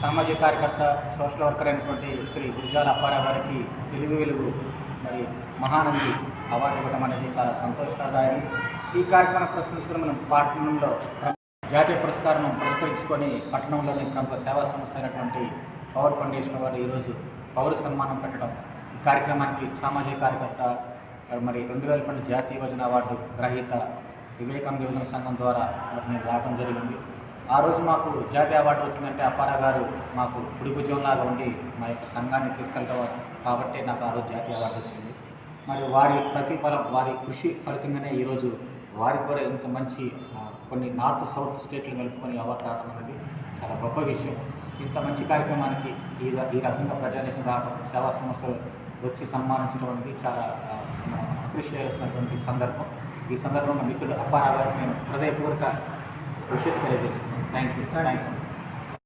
సామాజిక కార్యకర్త social worker అయినటువంటి శ్రీ గురుజాల అప్పారావు గారికి తెలుగు వెలుగు మరి మహానంది అవార్డు ఇవ్వడం అనేది చాలా సంతోషకరదాయని ఈ కార్యక్రమం పురస్కరించుకుని మనం పట్టణంలో జాతీయ పురస్కారం పురస్కరించుకొని పట్టణంలోని ప్రముఖ సేవా సంస్థ అయినటువంటి పవర్ ఫౌండేషన్ వారు ఈరోజు పౌర సన్మానం పెట్టడం. ఈ కార్యక్రమానికి సామాజిక కార్యకర్త మరి రెండు వేల పన్నెండు జాతీయ యోజన అవార్డు గ్రహీత వివేకానంద యోజన సంఘం ద్వారా మరి రావడం జరిగింది. ఆ రోజు మాకు జాతీయ అవార్డు వచ్చిందంటే అప్పారా గారు మాకు కుడి భుజంలాగా ఉండి మా యొక్క సంఘాన్ని తీసుకెళ్తారు కాబట్టి నాకు ఆ రోజు జాతీయ అవార్డు వచ్చింది. మరి వారి ప్రతిఫలం వారి కృషి ఫలితంగానే ఈరోజు వారి కూడా ఇంత మంచి కొన్ని నార్త్ సౌత్ స్టేట్లు కలుపుకొని అవార్డు రావడం అనేది చాలా గొప్ప విషయం. ఇంత మంచి కార్యక్రమానికి ఈ ఈ రకంగా ప్రజానికి రావడం సేవా సంస్థలు వచ్చి సన్మానించడం అనేది చాలా కృషి అప్రిషియేట్ చేయాల్సినటువంటి సందర్భం. ఈ సందర్భంగా మిత్రుడు అప్పారా గారికి నేను హృదయపూర్వక Thank you.